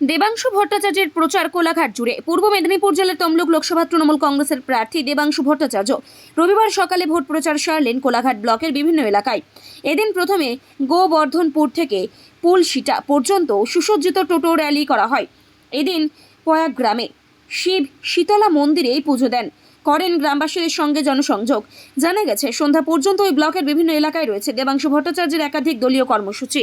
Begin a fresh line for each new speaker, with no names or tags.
দেবাংশু ভট্টাচার্যের প্রচার কোলাঘাট জুড়ে। পূর্ব মেদিনীপুর জেলার তমলুক লোকসভা তৃণমূল কংগ্রেসের প্রার্থী দেবাংশু ভট্টাচার্য রবিবার সকালে ভোট প্রচার সারলেন কোলাঘাট ব্লকের বিভিন্ন এলাকায়। এদিন প্রথমে গোবর্ধনপুর থেকে পুলসিটা পর্যন্ত সুসজ্জিত টোটো র্যালি করা হয়। এদিন পয়াগ গ্রামে শিব শীতলা মন্দিরে পুজো দেন। করেন গ্রামবাসীদের সঙ্গে জনসংযোগ। জানা গেছে, সন্ধ্যা পর্যন্ত ওই ব্লকের বিভিন্ন এলাকায় রয়েছে দেবাংশু ভট্টাচার্যের একাধিক দলীয় কর্মসূচি।